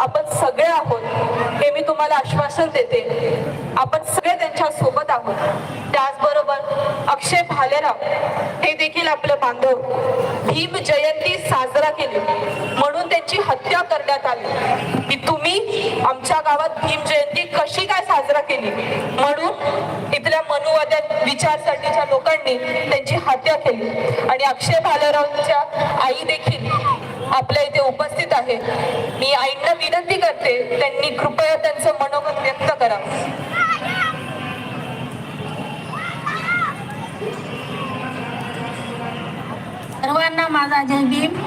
आपण सगळे आहोत हे मी तुम्हाला आश्वासन देते. आपण सगळे त्यांच्यासोबत आहोत. त्याचबरोबर अक्षय भालेराव हे देखील आपलं बांधव. भीम जयंती साजरा केली. म्हणून त्यांची हत्या करण्यात आली. की तुम्ही आमच्या गावात भीम जयंती कशी काय साजरा केली? म्हणून इथल्या मनुवाद्या विचारसरणीच्या लोकांनी त्यांची हत्या केली. आणि अक्षय भालेरावच्या आई देखील आपल्या इथे उपस्थित आहे. मी आईंना विनंती करते त्यांनी कृपया त्यांचं मनोगत व्यक्त करा. सर्वांना माझा जय भीम.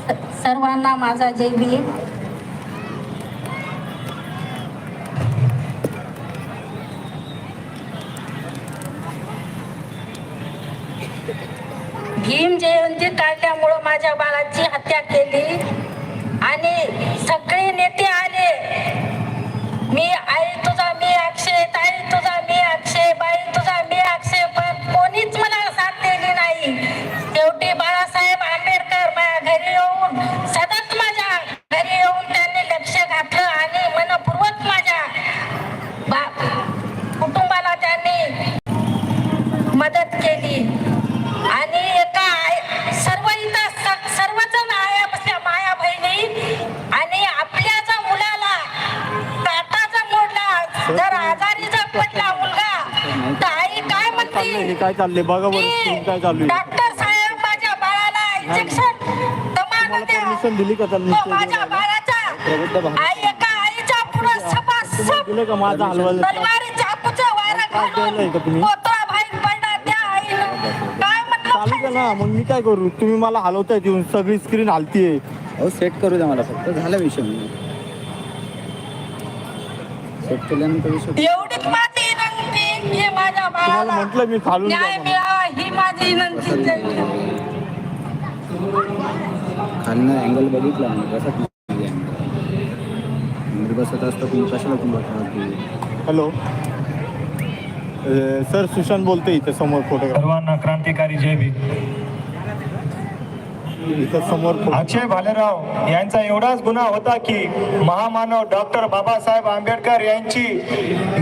स- सर्वांना माझा जय भीम. भीम जयंती काढल्यामुळं माझ्या बाळाची हत्या केली आणि सगळे नेते आले मी आई तुझा मी अक्षय ताई तुझा मी अक्षय बाई तुझा मी अक्षय पण कोणीच मला साथ दिली नाही शेवटी बाळासाहेब आंबेडकर माझ्या घरी येऊन सतत माझ्या घरी येऊन त्यांनी लक्ष घातलं आणि मनपूर्वक माझ्या बा- कुटुंबाला त्यांनी मदत केली आणि एका आई- सर्व इथं स- सर्वजण आया बसल्या माया बहिणी आणि आपल्या जर मुलाला काटा जर मोडला जर आजारी जर पडला मुलगा तर आई काय चाललंय हे म्हणते काय चाललंय? बघा बरं काय चालू आहे. डॉक्टर साहेब माझ्या बाळाला इंजेक्शन दमान तुम्हाला द्या. परमिशन दिली का चालली तो माझ्या बाळाचा. आई एका आईच्या पुढं सपासप दिले का माझा चाकूचं वारा बाहेर पडला त्या काय चालू का ना मग मी काय करू? तुम्ही मला हलवताय येऊन सगळी स्क्रीन हलतीये. अहो सेट करू द्या मला फक्त. झाला विषय. सेट केल्यानंतर विषय. एवढीच तुम्हाला म्हटलं मी खालून जा न्याय म्हणून. मिळावा ही माझी विनंती खालनं अँगल बघितला मी मी बसत असतं तुम्ही कशाला तुम्हाला हॅलो. सर सुशांत बोलतोय इथे समोर फोटोग्राफ सर्वांना क्रांतिकारी जय भीम. photo- अक्षय भालेराव यांचा एवढाच गुन्हा होता की महामानव डॉक्टर बाबासाहेब आंबेडकर यांची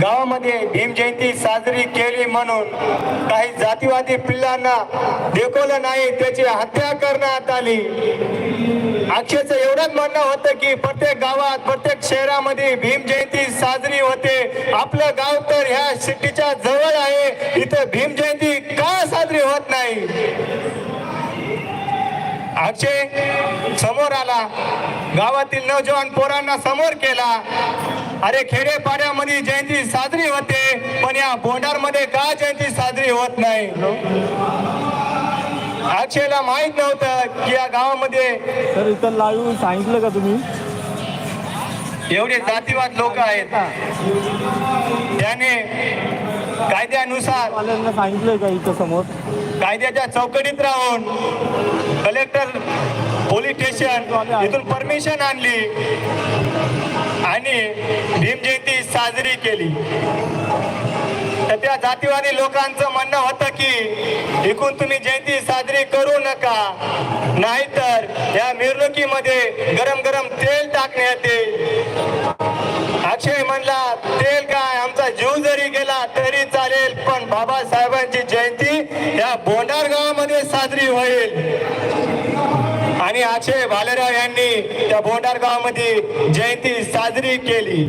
गावामध्ये भीम जयंती साजरी केली म्हणून काही जातीवादी पिल्लांना देखवलं नाही त्याची हत्या करण्यात आली. अक्षयचं एवढंच म्हणणं होतं की प्रत्येक गावात प्रत्येक शहरामध्ये भीम जयंती साजरी होते. आपलं गाव तर ह्या सिटीच्या जवळ आहे. इथं भीम जयंती का साजरी होत नाही? अक्षय समोर आला. गावातील नौजवान पोरांना समोर केला. अरे खेडेपाड्यामध्ये जयंती साजरी होते पण या बोंडारमध्ये का जयंती साजरी होत नाही? अक्षयला माहीत नव्हतं की या गावामध्ये सर इथं लाईव्ह सांगितलं का तुम्ही? एवढे जातीवाद लोक आहेत. त्याने कायद्यानुसार सांगितलंय का इथं समोर? कायद्याच्या चौकटीत राहून कलेक्टर पोलीस स्टेशन इथून परमिशन आणली आणि भीम जयंती साजरी केली. तर त्या जातीवादी लोकांचं म्हणणं होतं की इकून तुम्ही जयंती साजरी करू नका नाहीतर या मिरवणुकीमध्ये गरम गरम तेल टाकण्यात येईल. अक्षय म्हणला तेल का आमचा जीव जरी गेला तरी चालेल पण बाबासाहेबांची जयंती या बोंडार गावामध्ये साजरी होईल आणि अक्षय भालेराव यांनी त्या बोंडार गावामध्ये जयंती साजरी केली.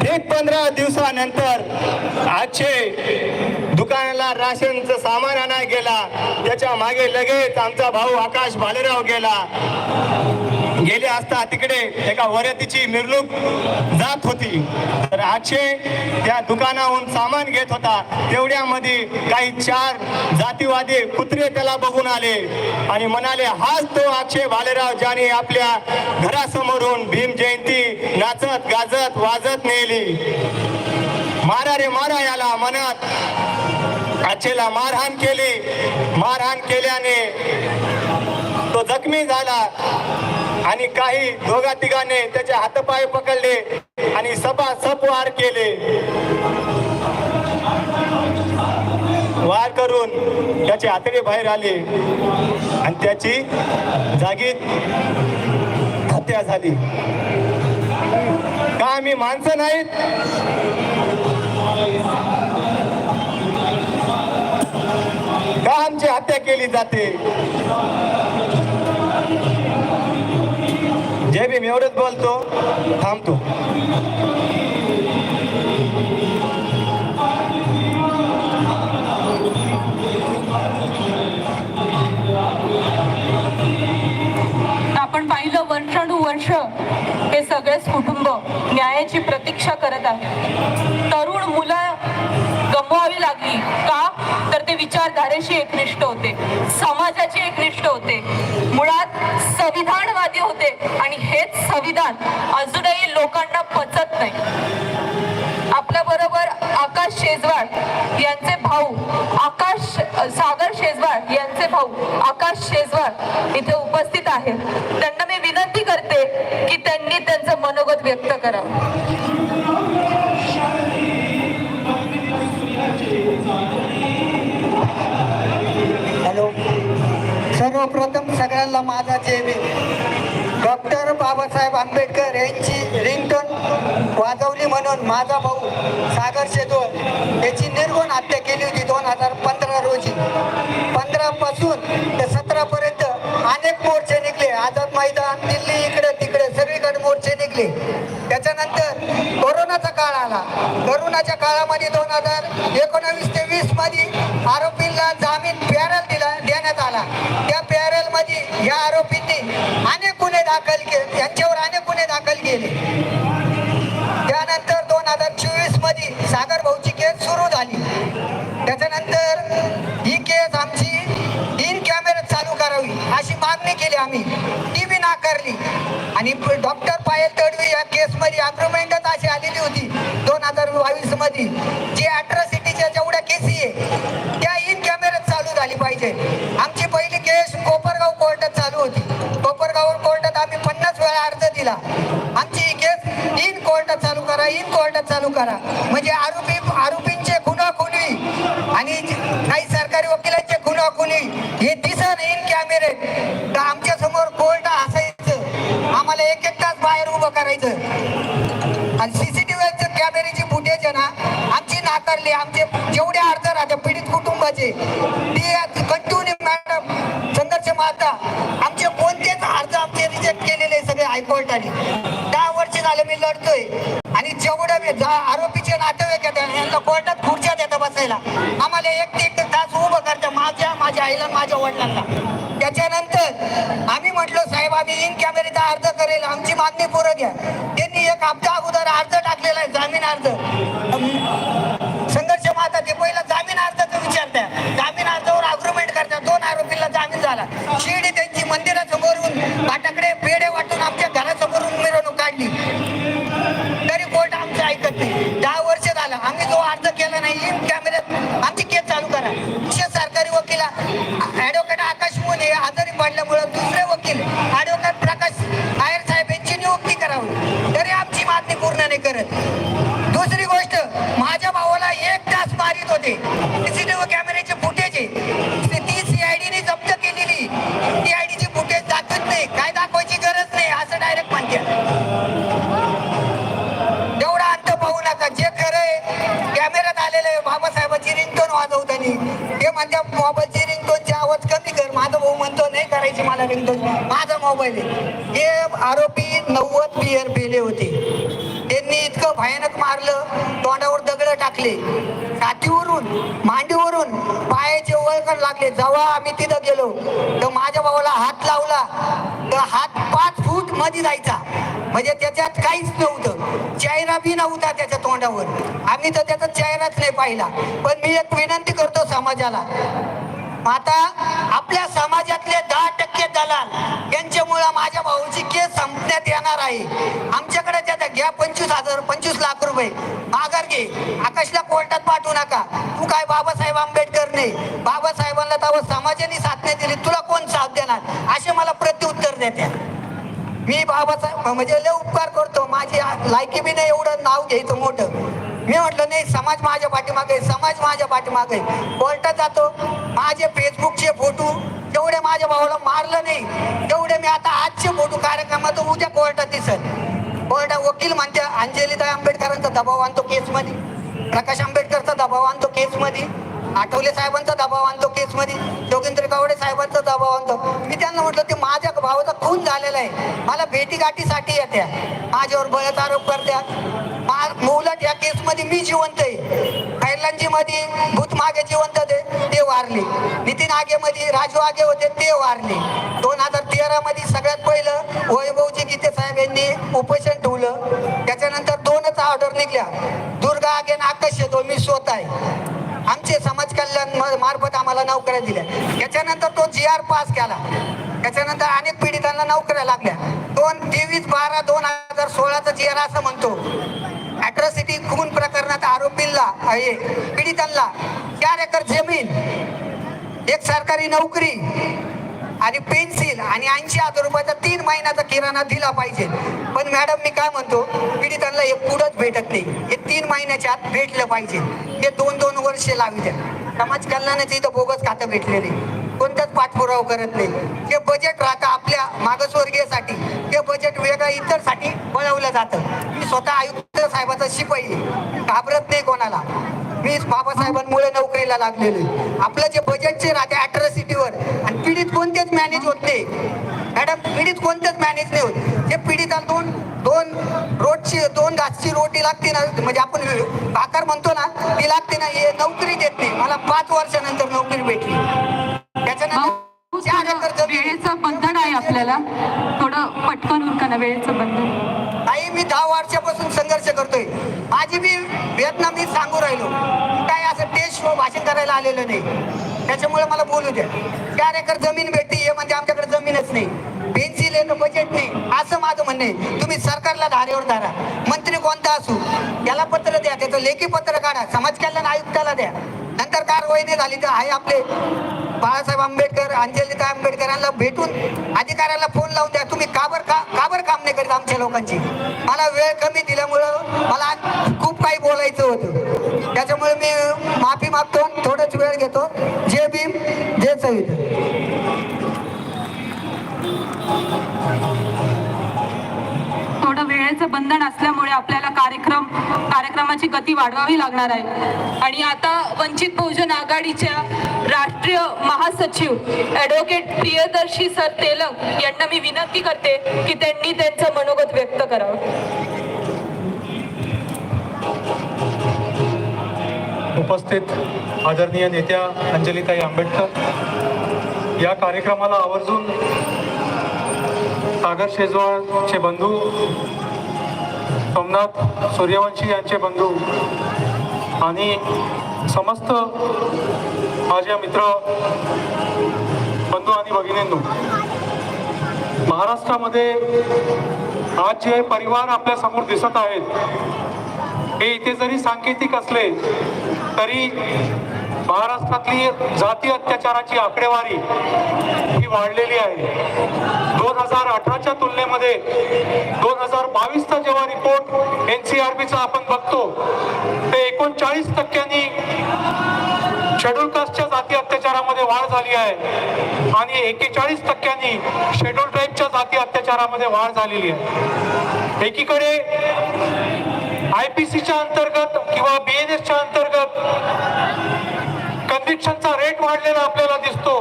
ठीक पंधरा दिवसानंतर अक्षय दुकानाला राशनचं सामान आणायला गेला. त्याच्यामागे लगेच आमचा भाऊ आकाश भालेराव गेला. गेले असता तिकडे एका वरतीची मिरवणूक जात होती. तर अक्षय त्या दुकानाहून सामान घेत होता. तेवढ्यामध्ये काही चार जातीवादी कुत्रे त्याला बघून आले आणि म्हणाले हाच तो अक्षय भालेराव ज्याने आपल्या घरासमोरून भीम जयंती नाचत गाजत वाजत नेली. मारा रे मारा याला म्हणत अक्षयला मारहाण केली. मारहाण केल्याने तो जखमी झाला आणि काही दोघा तिघाने त्याचे हातपाय पकडले आणि सपा सपवार केले. वार करून त्याचे आतडे बाहेर आले आणि त्याची जागीत हत्या झाली. का आम्ही माणसं नाहीत? का आमची हत्या केली जाते? जे मी एवढंच बोलतो थांबतो. वर्षानुवर्ष हे सगळेच कुटुंब न्यायाची प्रतीक्षा करत आहे तरुण मुलं गमवावी लागली का? तर ते विचारधारेशी एकनिष्ठ होते. समाजाची एकनिष्ठ होते. मुळात संविधानवादी होते. आणि हेच संविधान अजूनही लोकांना पचत नाही. आपल्या बरोबर आकाश शेजवाड यांचे भाऊ आकाश सागर शेजवाड यांचे भाऊ आकाश शेजवार इथे उपस्थित आहेत त्यांना मी विनंती करते की त्यांनी त्यांचं मनोगत व्यक्त करा हॅलो. सर्वप्रथम सगळ्यांना माझा जय डॉक्टर बाबासाहेब आंबेडकर यांची रिंगटोन वाजवली म्हणून माझा भाऊ सागर शेजवळ याची निर्गुण हत्या केली होती दोन हजार पंधरा रोजी. पंधरा पासून ते सतरा पर्यंत अनेक मोर्चे निघले. आझाद मैदान दिल्ली इकडे तिकडे सगळीकडे मोर्चे निघले. त्याच्यानंतर कोरोनाचा काळ आला. कोरोनाच्या काळामध्ये दोन हजार एकोणावीस ते वीसमध्ये आरोपींना जामीन पॅरल दिला देण्यात आला. त्या पॅरल मध्ये या आरोपींनी अनेक गुन्हे दाखल केले. यांच्यावर अनेक गुन्हे दाखल केले. त्यानंतर दोन हजार चोवीसमध्ये सागर भाऊची केस सुरू झाली. त्याच्यानंतर ही केस आमची इन कॅमेरा चालू करावी अशी मागणी केली आम्ही. ती बी नाकारली. आणि डॉक्टर पायल तडवी या केसमध्ये अग्रुमेंटच अशी आलेली होती. दोन हजार बावीसमध्ये. जी अट्रॉसिटीच्या करा. म्हणजे आरोपी आरोपींचे खुना खुनी आणि काही सरकारी वकिलांचे खुना खुनी हे दिसत इन कॅमेरे. तर आमच्यासमोर कोर्ट असायचं. आम्हाला एक एक तास बाहेर उभं करायचं. आणि सीसीटीव्ही कॅमेरेची फुटेज आहे ना आमची नाकारली. आमचे जेवढे अर्ज राहते पीडित कुटुंबाचे ते कंटिन्यू मॅडम संघर्ष माता आमचे कोणतेच अर्ज आमचे रिजेक्ट केलेले सगळे हायकोर्टाने. दहा वर्ष झाले मी लढतोय. आरोपीचे नातेवाईक येतात यांना कोर्टात खुर्च्या देतात बसायला. आम्हाला एक ते एक तास उभं करतं माझ्या माझ्या आईला माझ्या वडिलांना. त्याच्यानंतर आम्ही म्हटलो साहेब आम्ही इन कॅमेरेचा अर्ज करेल. आमची मागणी पुरं घ्या. त्यांनी एक हप्ता अगोदर अर्ज टाकलेला आहे जामीन अर्ज. संघर्ष माता ते पहिला जामीन अर्जाचं विचारत्या जामीन अर्जावर अग्रुमेंट करतात दोन आरोपीला जामीन झाला. शिर्डी आकाश आजारी पडल्यामुळे दुसरे वकील ऍडव्होकेट प्रकाश आयर साहेब यांची नियुक्ती करावी. तरी आमची मागणी पूर्ण नाही करत. दुसरी गोष्ट माझ्या भावाला एक तास मारित होते. सीसीटीव्ही कॅमेऱ्याचे फुटेज आहे. ती सीआयडीने जप्त केलेली. सीआयडीची फुटेज दाखवत नाही. काय दाखवायची गरज नाही असं डायरेक्ट म्हणते. एवढा अंत पाहू नका. जे खरं आहे कॅमेऱ्यात आलेलं आहे बाबासाहेबाची रिंगटोन वाजवताना. ते म्हणते मोबाईलची माझा मोबाईल आहे. हे आरोपी नव्वद बियर पेले होते. त्यांनी इतकं भयानक मारलं तोंडावर दगड टाकले. छातीवरून मांडीवरून पायाचे वळकण लागले. जेव्हा आम्ही तिथं गेलो तर माझ्या भावाला हात लावला. तर हात पाच फूटमध्ये जायचा. म्हणजे त्याच्यात काहीच नव्हतं. चेहरा बी नव्हता त्याच्या तोंडावर. आम्ही तर त्याचा चेहराच नाही पाहिला. पण मी एक विनंती करतो समाजाला. आता आपल्या समाजातले दहा टक्के दलाल यांच्यामुळे माझ्या भाऊची केस संपण्यात येणार आहे. आमच्याकडे त्याचा घ्या पंचवीस हजार पंचवीस लाख रुपये. माघार घे. आकाशला कोर्टात पाठवू नका. तू काय बाबासाहेब आंबेडकर नाही बाबासाहेबांना तर समाजाने साथ नाही दिली तुला कोण साथ देणार? असे मला प्रत्युत्तर देते मी बाबासाहेब म्हणजे लय उपकार करतो. माझी लायकी बी नाही एवढं नाव घ्यायचं मोठं. मी म्हटलं नाही समाज माझ्या पाठीमागे समाज माझ्या पाठीमागे कोर्टात जातो. माझे फेसबुकचे फोटो जेवढे माझ्या भावाला मारलं नाही तेवढे मी आता आजचे फोटो कार्यक्रमात उद्या कोर्टात दिसत कोर्ट वकील म्हणते अंजलीताई आंबेडकरांचा दबाव आणतो केसमध्ये. प्रकाश आंबेडकरचा दबाव आणतो केसमध्ये. आठवले साहेबांचा दबाव आणतो केसमध्ये. जोगेंद्र कावडे साहेबांचा दबाव आणतो. मी त्यांना म्हटलं ते माझ्या भावाचा खून झालेला आहे. मला भेटीगाठीसाठी येत्या. माझ्यावर बळत आरोप करत्या. मा- उलट या केसमध्ये मी जिवंत आहे. खैरलांजी मध्ये भूत मागे जिवंत होते ते वारले. नितीन आगे मध्ये राजू आगे होते ते वारले. दोन हजार तेरा मध्ये सगळ्यात पहिलं वैभवजी गीते साहेब यांनी उपोषण ठेवलं. त्याच्यानंतर दोनच ऑर्डर निघल्या. दुर्गा आगे आकाश येतो मी स्वतः आहे. आमचे समाज कल्याण म- मार्फत आम्हाला नोकऱ्या दिल्या. त्याच्यानंतर तो जी आर पास केला. त्याच्यानंतर अनेक पीडितांना नोकऱ्या लागल्या. दोन तेवीस बारा दोन हजार सोळाचा जी आर असं म्हणतो. अॅट्रॉसिटी खून प्रकरणात आरोपींना आहे पीडितांना चार एकर जमीन एक सरकारी नोकरी आणि पेन्सिल आणि ऐंशी हजार रुपयाचा तीन महिन्याचा किराणा दिला पाहिजे. पण मॅडम मी काय म्हणतो? पीडितांना हे पुढंच भेटत नाही. हे तीन महिन्याच्या आत भेटलं पाहिजे. हे दोन दोन वर्षे लावित समाज कल्याणाचे इथं बोगस खातं भेटलेले कोणताच पाठपुरावा करत नाही. जे बजेट राहतं आपल्या मागासवर्गीयसाठी. ते बजेट वेगळं इतरसाठी वळवलं जातं. मी स्वतः आयुक्त साहेबाचा शिपाई घाबरत नाही कोणाला. मी बाबासाहेबांमुळे नोकरीला लागलेलो. आपलं जे बजेटचे राहते अट्रॉसिटीवर आणि पीडित कोणतेच मॅनेज होत नाही. मॅडम पीडित कोणतेच मॅनेज नाही होत. जे पीडिताला दोन दोन रोजची दोन घासची रोटी लागते ना म्हणजे आपण भाकर म्हणतो ना ती लागते ना हे नोकरी देत नाही. मला पाच वर्षानंतर नोकरी भेटली. त्याच्यानंतर वेळेचं बंधन आहे आपल्याला. थोडं पटकन उरका ना वेळेचं बंधन. आई मी दहा वर्षापासून संघर्ष करतोय. माझी मी वेदना सांगू राहिलो काय असं टेस्ट शो भाषण करायला आलेलं नाही. त्याच्यामुळे मला बोलू द्या. चार एकर जमीन भेट हे म्हणजे आमच्याकडे जमीनच नाही पेन्सिल बजेट नाही. असं माझं म्हणणं आहे. तुम्ही सरकारला धारेवर धरा. मंत्री कोणता असू त्याला पत्र द्या त्याचं लेखी पत्र काढा. समाज कल्याण आयुक्ताला द्या. नंतर कारवाई नाही झाली तर आहे आपले बाळासाहेब आंबेडकर अंजलिता आंबेडकरांना भेटून अधिकाऱ्याला फोन लावून द्या. तुम्ही काबर का काबर काम नाही करीत आमच्या लोकांची? मला वेळ कमी दिल्यामुळं मला खूप काही बोलायचं होतं. त्याच्यामुळे मी माफी मागतो थोडंच वेळ घेतो. जे भीम जे संविधान थोडं वेळेचं बंधन असल्यामुळे आपल्याला कार्यक्रम कार्यक्रमाची गती वाढवावी लागणार आहे. आणि आता वंचित बहुजन आघाडीच्या राष्ट्रीय महासचिव ॲडव्होकेट प्रियदर्शी सर तेलंग यांना मी विनंती करते की त्यांनी त्यांचं मनोगत व्यक्त करावं. उपस्थित आदरणीय नेत्या अंजलिताई आंबेडकर या कार्यक्रमाला आवर्जून सागर शेजवाळचे बंधू. सोमनाथ सूर्यवंशी यांचे बंधू. आणि समस्त माझ्या मित्र बंधू आणि भगिनींनो. महाराष्ट्रामध्ये आज जे परिवार आपल्यासमोर दिसत आहेत हे इथे जरी सांकेतिक असले तरी महाराष्ट्रातली जाती अत्याचाराची आकडेवारी ही वाढलेली आहे. दोन हजार अठराच्या तुलनेमध्ये दोन हजार बावीसचा जेव्हा रिपोर्ट एन सी आर बीचा आपण बघतो ते एकोणचाळीस टक्क्यांनी शेड्यूल कास्टच्या जाती अत्याचारामध्ये वाढ झाली आहे. आणि एकेचाळीस टक्क्यांनी शेड्यूल ट्राईबच्या जाती अत्याचारामध्ये वाढ झालेली आहे. एकीकडे आय पी सीच्या अंतर्गत किंवा बी एन एसच्या अंतर्गत कन्व्हिक्शनचा रेट वाढलेला आपल्याला दिसतो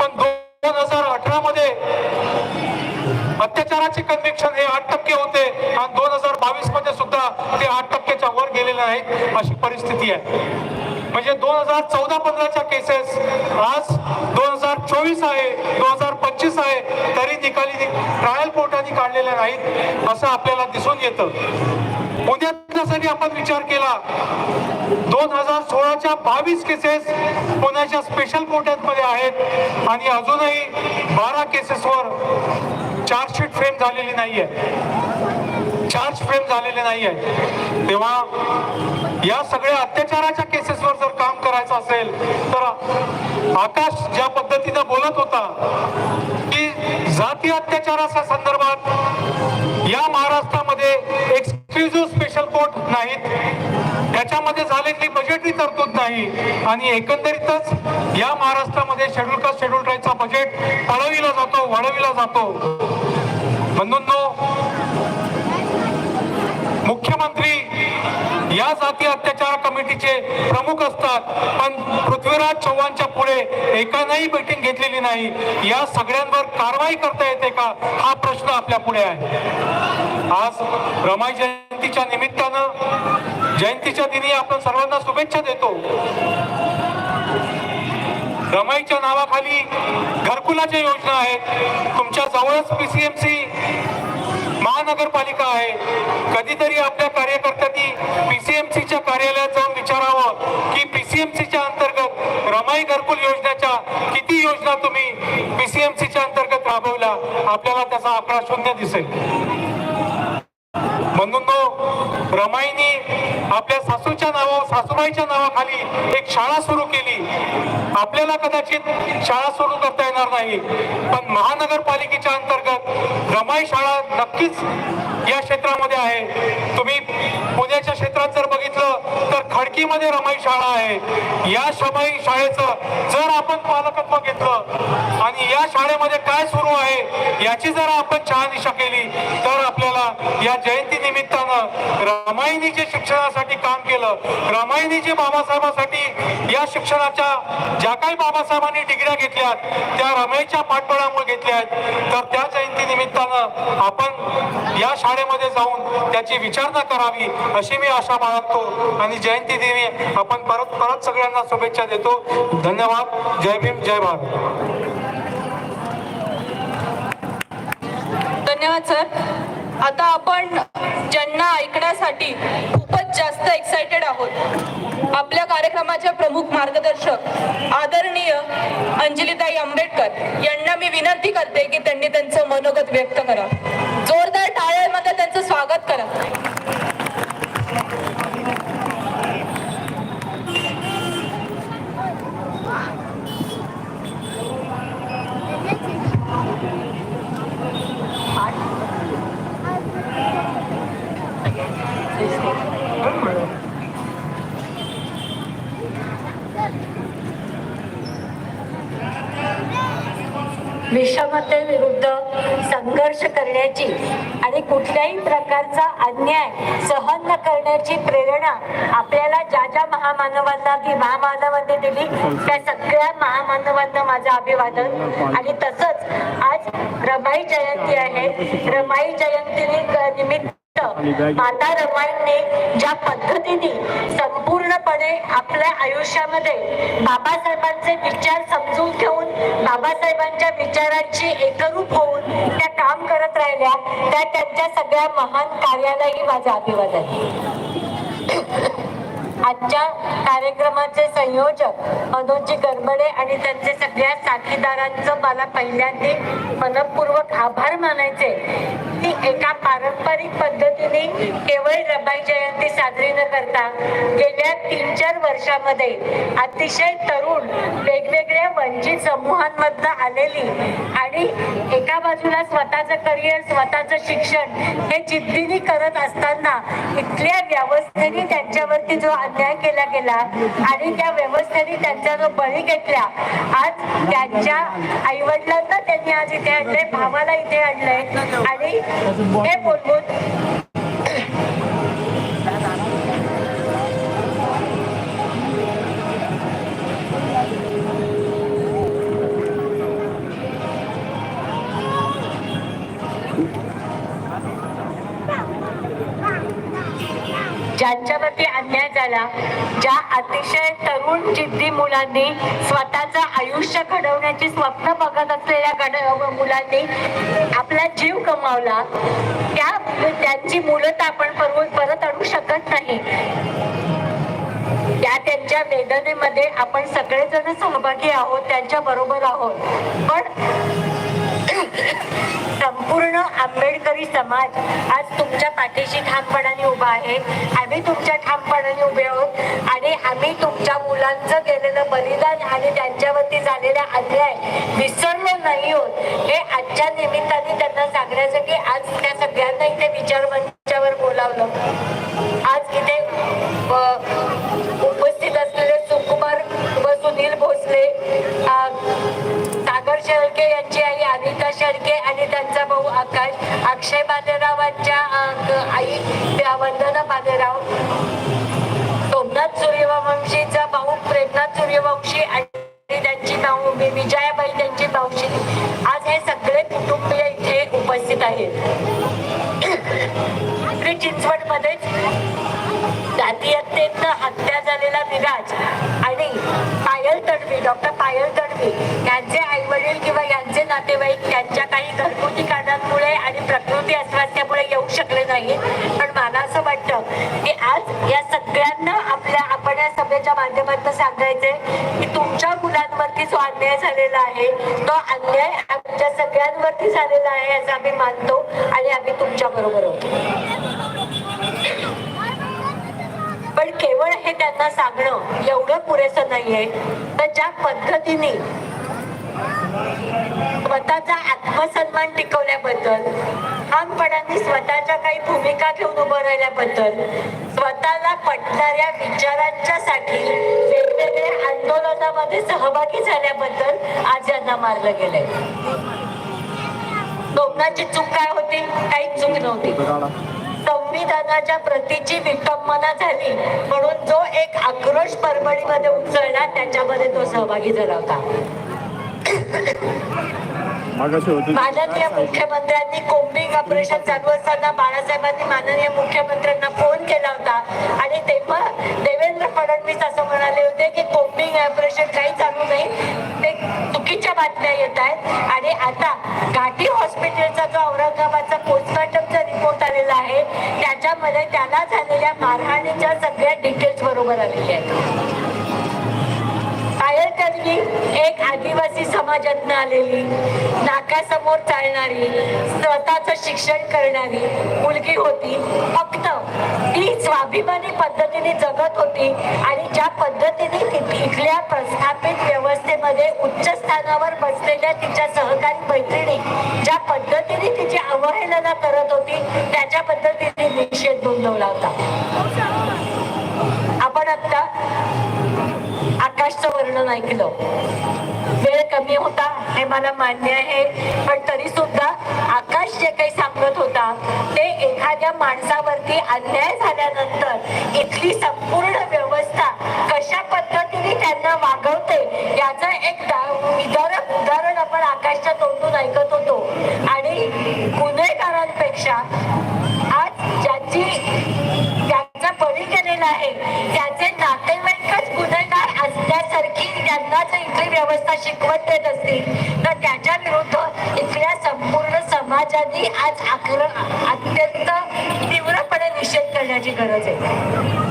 पण दोन हजार अठरा मध्ये अत्याचाराचे कन्व्हिक्शन हे आठ टक्के होते आणि दोन हजार बावीसमध्ये सुद्धा ते आठ टक्क्याच्या वर गेलेले आहेत अशी परिस्थिती आहे. म्हणजे दोन हजार चौदा पंधराच्या केसेस आज दोन हजार चोवीस आहे दोन हजार पंचवीस आहे तरी निकाली ट्रायल कोर्टाने काढलेल्या नाहीत असं आपल्याला दिसून येतं. पुण्यातला आपण विचार केला. दोन हजार सोळाच्या बावीस केसेस पुण्याच्या स्पेशल कोर्टामध्ये आहेत. आणि अजूनही बारा केसेसवर चार्जशीट फ्रेम झालेली नाहीये. चार्ज फ्रेम झालेले नाही आहेत तेव्हा या सगळ्या अत्याचाराच्या केसेसवर जर काम करायचं असेल तर आकाश ज्या पद्धतीनं बोलत होता की जाती अत्याचाराच्या संदर्भात या महाराष्ट्रामध्ये एक्सक्लुझिव्ह स्पेशल कोर्ट नाहीत. त्याच्यामध्ये झालेली बजेटरी तरतूद नाही. आणि एकंदरीतच या महाराष्ट्रामध्ये शेड्यूल कास्ट शेड्यूल ट्राईबचा बजेट पळविला जातो वाढविला जातो. म्हणून मुख्यमंत्री या जाती अत्याचार कमिटीचे प्रमुख असतात पण पृथ्वीराज चव्हाणच्या पुढे एकानंही बैठक घेतलेली नाही. या सगळ्यांवर कारवाई करता येते का? हा प्रश्न आपल्या पुढे आहे. आज रमाई जयंतीच्या निमित्तानं जयंतीच्या दिनी आपण सर्वांना शुभेच्छा देतो. रमाईच्या नावाखाली घरकुलाच्या योजना आहेत. तुमच्या जवळच पीसीएमसी महानगरपालिका आहे. कधीतरी आपल्या कार्यकर्त्यांनी पीसीएमसीच्या कार्यालयात जाऊन विचारावं की पीसीएमसीच्या अंतर्गत रमाई घरकुल योजनेच्या किती योजना तुम्ही पीसीएमसीच्या अंतर्गत राबवल्या? आपल्याला त्याचा आकडा शून्य दिसेल. बंधूंनो रमाईनी आपल्या सासूच्या नावा सासूबाईच्या नावाखाली एक शाळा सुरू केली. आपल्याला कदाचित शाळा सुरू करता येणार नाही पण महानगरपालिकेच्या अंतर्गत रमाई शाळा नक्कीच या क्षेत्रामध्ये आहे. तुम्ही पुण्याच्या क्षेत्रात जर बघितलं तर खडकीमध्ये रमाई शाळा आहे. या शमाई शाळेचं जर आपण पालकत्व घेतलं आणि या शाळेमध्ये काय सुरू आहे याची जर आपण शहानिशा केली. तर आपल्याला या जयंती निमित्तानं रमाईनी जे शिक्षणासाठी काम केलं. रमाईनी जे बाबासाहेबांसाठी या शिक्षणाच्या ज्या काही बाबासाहेबांनी डिग्र्या घेतल्यात त्या रमाईच्या पाठबळामुळे घेतल्या आहेत. तर त्या जयंती निमित्तानं आपण या शाळेमध्ये जाऊन त्याची विचारणा करावी अशी मी आशा बाळगतो. आणि जयंती देवी आपण परत परत सगळ्यांना शुभेच्छा देतो. धन्यवाद. जय भीम जय भारत. धन्यवाद सर. आता आपण ज्यांना ऐकण्यासाठी खूपच जास्त एक्साइटेड आहोत आपल्या कार्यक्रमाचे प्रमुख मार्गदर्शक आदरणीय अंजलीताई आंबेडकर यांना मी विनंती करते की त्यांनी त्यांचं मनोगत व्यक्त करा. जोरदार टाळ्यामध्ये त्यांचं स्वागत करा विषमते विरुद्ध संघर्ष करण्याची आणि कुठल्याही प्रकारचा अन्याय सहन न करण्याची प्रेरणा आपल्याला ज्या ज्या महामानवांना ती महामानवांनी दिली त्या सगळ्या महामानवांना माझं अभिवादन. आणि तसंच आज रमाई जयंती आहे. रमाई जयंती निमित्त माता रमाईने ज्या पद्धतीने संपूर्ण संपूर्णपणे आपल्या आयुष्यामध्ये बाबासाहेबांचे विचार समजून घेऊन बाबासाहेबांच्या विचारांची एकरूप होऊन त्या काम करत राहिल्या त्या त्यांच्या सगळ्या महान कार्यालाही माझं अभिवादन. आजच्या कार्यक्रमाचे संयोजक मनोजी गरबडे आणि त्यांचे सगळ्या साथीदारांचं मला पहिल्यांदा मनपूर्वक आभार मानायचे. एका पारंपरिक पद्धतीने केवळ रबाई जयंती साजरी न करता गेल्या तीन चार वर्षामध्ये अतिशय तरुण वेगवेगळ्या वंचित समूहांमधनं आलेली आणि एका बाजूला स्वतःचं करिअर स्वतःचं शिक्षण हे जिद्दीने करत असताना इथल्या व्यवस्थेने त्यांच्यावरती जो अन्याय केला गेला आणि त्या व्यवस्थेने त्यांचा जो बळी घेतला आज त्यांच्या आईवडिलांना त्यांनी आज इथे आणलंय भावाला इथे आणलंय आणि हे बोलून ज्यांच्यावरती आला ज्या अतिशय तरुण जिद्दी मुलांनी स्वतःचं आयुष्य घडवण्याची स्वप्न बघत असलेल्या घड मुलांनी आपला जीव कमावला त्या त्यांची मुलं तर आपण परत आणू शकत नाही. त्या त्यांच्या वेदनेमध्ये आपण सगळेजण सहभागी आहोत त्यांच्या बरोबर आहोत. पण संपूर्ण आंबेडकरी समाज आज तुमच्या पाठीशी ठामपणाने उभा आहे. आम्ही तुमच्या ठामपणाने उभे आहोत आणि आम्ही तुमच्या मुलांचं केलेलं बलिदान आणि त्यांच्यावरती झालेला अन्याय विसरलो नाही होत हे आजच्या निमित्ताने त्यांना सांगण्यासाठी आज त्या सगळ्यांना इथे विचार सूर्यवंशी आणि त्यांची भाऊ मी विजयाबाई त्यांची भाऊशी आज हे सगळे कुटुंबीय इथे उपस्थित आहेत. श्री चिंचवड मध्येच जातीयतेनं हत्या झालेला विराज आणि पायल तडवी डॉक्टर पायल तडवी यांचे आई वडील किंवा यांचे नातेवाईक त्यांच्या काही घरगुती कारणांमुळे आणि प्रकृती अस्वास्थ्यामुळे येऊ शकले नाही. पण मला असं वाटतं की आज सभेच्या माध्यमातून सांगायचे की तुमच्या मुलांवरती जो अन्याय झालेला आहे तो अन्याय आमच्या सगळ्यांवरती झालेला आहे असं आम्ही मानतो आणि आम्ही तुमच्या बरोबर होतो पण केवळ हे त्यांना सांगणं एवढं पुरेसं नाहीये. तर ज्या पद्धतीने स्वतःचा आत्मसन्मान टिकवल्याबद्दल ठामपणाने स्वतःच्या काही भूमिका घेऊन उभं राहिल्याबद्दल स्वतःला पटणाऱ्या विचारांच्यासाठी वेगवेगळ्या आंदोलनामध्ये सहभागी झाल्याबद्दल आज यांना मारलं गेलंय. दोघांची चूक काय होती? काही चूक नव्हती. संविधानाच्या प्रतीची विटंबना झाली म्हणून जो एक आक्रोश परभणीमध्ये उचलला त्याच्यामध्ये तो सहभागी झाला होता. माननीय मुख्यमंत्र्यांनी कोम्बिंग ऑपरेशन चालू असताना बाळासाहेबांनी माननीय मुख्यमंत्र्यांना फोन केला होता. आणि तेव्हा देवेंद्र फडणवीस असं म्हणाले होते की कोम्बिंग ऑपरेशन काही चालू नाही ते चुकीच्या बातम्या येत आहेत. आणि आता घाटी हॉस्पिटलचा जो औरंगाबादचा पोस्टमॉर्टमचा रिपोर्ट आलेला आहे त्याच्यामध्ये त्याला झालेल्या मारहाणीच्या सगळ्या डिटेल्स बरोबर आलेल्या आहेत. पायल एक आदिवासी समाजातनं आलेली नाकासमोर चालणारी स्वतःच शिक्षण करणारी मुलगी होती. फक्त ती स्वाभिमानी पद्धतीने जगत होती आणि ज्या पद्धतीने ती इथल्या प्रस्थापित व्यवस्थेमध्ये उच्च स्थानावर बसलेल्या तिच्या सहकारी मैत्रिणी ज्या पद्धतीने तिची अवहेलना करत होती त्याच्याबद्दल तिने निषेध नोंदवला होता आपण आता आकाशचं वर्णन ऐकलं. वेळ कमी होता हे मला मान्य आहे पण तरी सुद्धा आकाश जे काही सांगत होता ते एखाद्या माणसावरती अन्याय झाल्यानंतर इथली संपूर्ण व्यवस्था कशा पद्धतीने त्यांना वागवते याचं एक विदारक उदाहरण आपण आकाशच्या तोंडून ऐकत होतो. आणि गुन्हेगारांपेक्षा आज ज्याची ज्यांचा बळी केलेला आहे त्याचे नातेवाईकच गुन्हेगार असल्यासारखी त्यांना जर इथली व्यवस्था शिकवत देत असतील तर त्याच्या विरुद्ध इथल्या संपूर्ण समाजाने आज आक्रम अत्यंत तीव्रपणे निषेध करण्याची गरज आहे.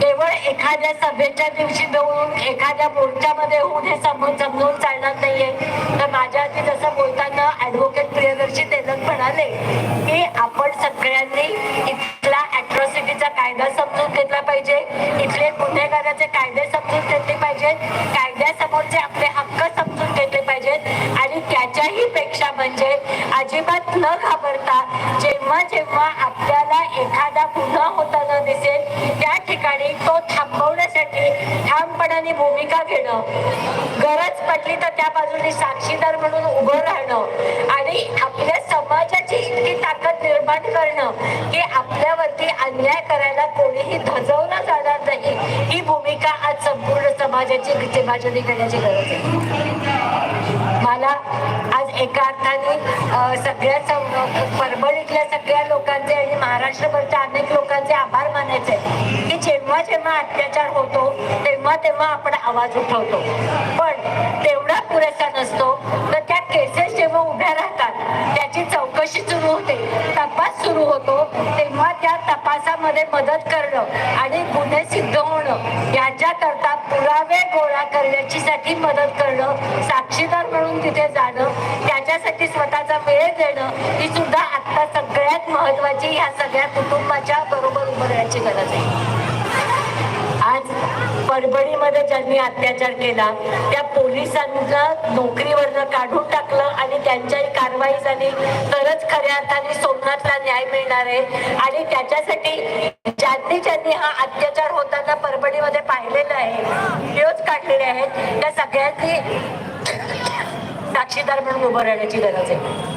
केवळ एखाद्या सभेच्या दिवशी जाऊन एखाद्या मोर्चामध्ये होऊन हे समजून समजून चालणार नाहीये. तर माझ्या आधी जसं बोलताना ऍडव्होकेट प्रियदर्शी तेलंग म्हणाले की आपण सगळ्यांनी इथला अॅट्रॉसिटीचा कायदा समजून घेतला पाहिजे. इथले गुन्हेगाराचे कायदे समजून घेतले पाहिजेत. कायद्यासमोरचे आपले हक्क समजून घेतले पाहिजेत. आणि कोणत्याही पेक्षा म्हणजे अजिबात न घाबरता जेव्हा जेव्हा आपल्याला एखादा गुन्हा होताना दिसेल त्या ठिकाणी तो थांबवण्यासाठी ठामपणाने भूमिका घेणं गरज पडली तर त्या बाजूने साक्षीदार म्हणून उभं राहणं आणि आपल्या समाजाची इतकी ताकद निर्माण करणं की आपल्यावरती अन्याय करायला कोणीही धजवलं जाणार नाही. ही भूमिका आज संपूर्ण समाजाची विभाजनी करण्याची गरज आहे. मला आज एका अर्थाने सगळ्या सं- परभणीतल्या सगळ्या लोकांचे आणि महाराष्ट्रभरच्या अनेक लोकांचे आभार मानायचे की जेव्हा जेव्हा अत्याचार होतो तेव्हा तेव्हा आपण आवाज उठवतो. पण तेवढा पुरेसा नसतो तर त्या केसेस जेव्हा उभ्या राहतात त्याची चौकशी सुरू होते तपास सुरू होतो तपासामध्ये मदत करणं आणि गुन्हे सिद्ध होणं याच्याकरता पुरावे गोळा करण्याची साठी मदत करणं साक्षीदार म्हणून तिथे जाणं त्याच्यासाठी स्वतःचा वेळ देणं ही सुद्धा आता सगळ्यात महत्वाची ह्या सगळ्या कुटुंबाच्या बरोबर उभारण्याची गरज आहे. आज ज्यांनी अत्याचार केला त्या पोलिसांना नोकरीवरनं काढून टाकलं आणि त्यांच्याही कारवाई झाली. तरच खऱ्या अर्थाने सोमनाथला न्याय मिळणार आहे. आणि त्याच्यासाठी ज्यांनी ज्यांनी हा अत्याचार होताना परभणीमध्ये पाहिलेला आहे व्हिडिओज काढलेले आहेत त्या सगळ्यांनी साक्षीदार म्हणून उभं राहण्याची गरज आहे.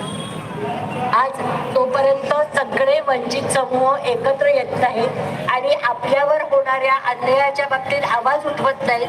आज तोपर्यंत सगळे वंचित समूह एकत्र येत नाहीत आणि आपल्यावर होणाऱ्या अन्यायाच्या बाबतीत आवाज उठवत नाहीत.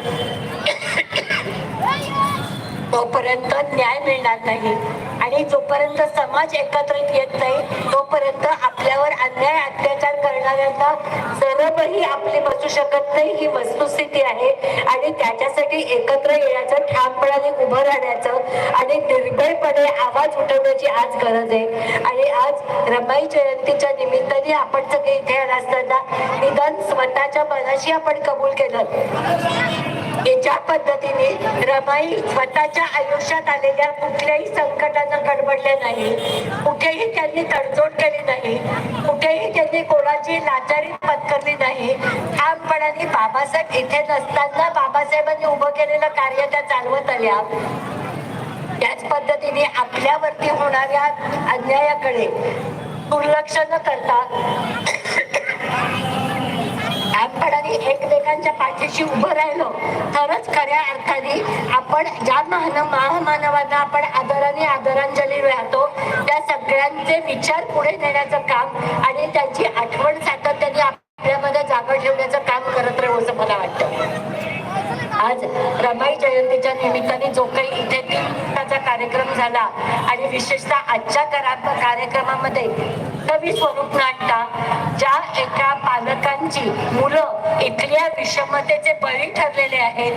तोपर्यंत न्याय मिळणार नाही. आणि जोपर्यंत समाज एकत्रित येत नाही तोपर्यंत आपल्यावर अन्याय अत्याचार करणाऱ्यांना जरबही आपली बसू शकत नाही ही वस्तुस्थिती आहे. आणि त्याच्यासाठी एकत्र येण्याचं ठामपणाने उभं राहण्याचं आणि निर्भयपणे आवाज उठवण्याची आज गरज आहे. आणि आज रमाई जयंतीच्या निमित्ताने आपण सगळे इथे असताना निदान स्वतःच्या मनाशी आपण कबूल केलं. की ज्या पद्धतीने रमाई स्वतःच्या आयुष्यात आलेल्या कुठल्याही संकटानं गडबडले नाही. कुठेही त्यांनी तडजोड केली नाही. कुठेही त्यांनी कोणाची लाचारी पत्करली नाही. ठामपणाने बाबासाहेब इथे नसताना बाबासाहेबांनी उभं केलेलं कार्य त्या चालवत आल्या. त्याच पद्धतीने आपल्यावरती होणाऱ्या अन्यायाकडे दुर्लक्ष न करता ठामपणाने एकमेकांच्या पाठीशी उभं राहिलो. तरच खऱ्या अर्थाने आपण ज्या महान महामानवांना आपण आदराने आदरांजली राहतो त्या सगळ्यांचे विचार पुढे नेण्याचं काम आणि त्यांची आठवण सातत्याने आपल्यामध्ये जागा ठेवण्याचं काम करत राहू असं मला वाटतं. आज रमाई जयंतीच्या निमित्ताने जो काही इथे तीन कार्यक्रम झाला आणि विशेषतः आजच्या कार्यक्रमामध्ये कवी स्वरूप नाटका ज्या एका पालकांची मुलं इथल्या विषमतेचे बळी ठरलेले आहेत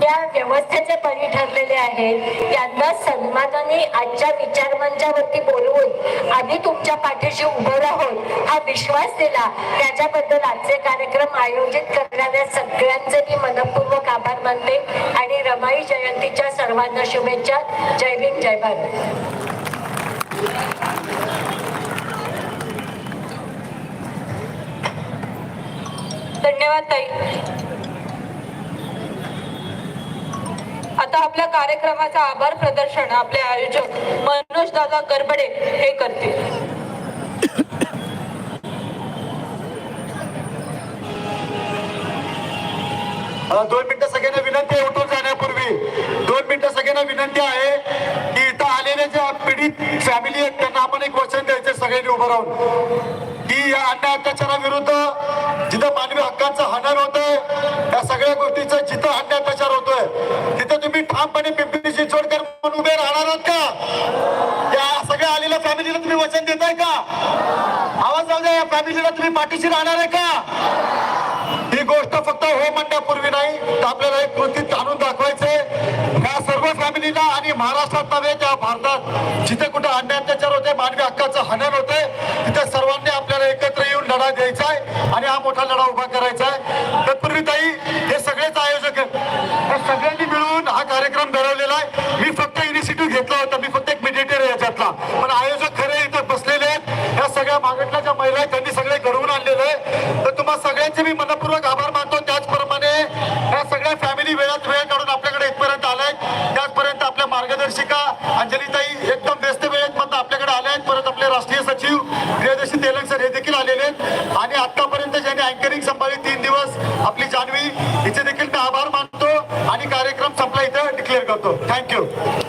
त्या व्यवस्थेचे बळी ठरलेले आहेत त्यांना सन्मानाने आजच्या विचारमंचावरती बोलवून आम्ही तुमच्या पाठीशी उभं राहून हा विश्वास दिला. त्याच्याबद्दल आजचे कार्यक्रम आयोजित करणाऱ्या सगळ्यांचे मी मनपूर्वक आभार मानते आणि रमाई जयंतीच्या सर्वांना शुभेच्छा. जय भीम जय भारत. धन्यवाद ताई. आता आपल्या कार्यक्रमाचा आभार प्रदर्शन आपले आयोजक मनोज दादा करबडे हे करतील. दोन मिनिटं सगळ्यांना विनंती आहे उठून जाण्यापूर्वी. दोन मिनिटं सगळ्यांना विनंती आहे की इथं आलेल्या ज्या पीडित फॅमिली आहेत त्यांना आपण एक वचन द्यायचं सगळ्यांनी उभं राहून. की या अन्याय अत्याचाराविरुद्ध जिथं मानवी हक्कांचं हनन होतंय या सगळ्या गोष्टीचं जिथं अन्याय अत्याचार होतोय तिथं तुम्ही ठामपणे पिंपरी चिंचवडकर म्हणून उभे राहणार आहात का? या सगळ्या आलेल्या फॅमिलीला तुम्ही वचन देताय का? आवाज जाऊ द्या या फॅमिलीला तुम्ही पाठीशी राहणार आहे का? ही गोष्ट फक्त हो म्हणण्यापूर्वी नाही तर आपल्याला एक कृतीत आणून दाखवायचंय. या सर्व फॅमिलीला आणि महाराष्ट्रात नव्हे त्या भारतात जिथे कुठे अन्याय अत्याचार होते मानवी हक्काचं हनन होते तिथे सर्वांनी आपल्याला एकत्र येऊन लढा द्यायचा आहे आणि हा मोठा लढा उभा करायचा आहे तत्पूर्वी ताई हे सगळेच आयोजक आहेत या सगळ्यांनी मिळून हा घडवलेला आहे. मी फक्त इनिशिएटिव्ह घेतला होता. मी फक्त एक मिडिएटर याच्यातला. पण आयोजक खरे इथे बसलेले आहेत. या सगळ्या मागटल्या ज्या महिला आहेत त्यांनी सगळे घडवून आणलेलं आहे तर तुम्हाला सगळ्यांचे मी मनपूर्वक आभार मानतो. त्याचप्रमाणे Thank you.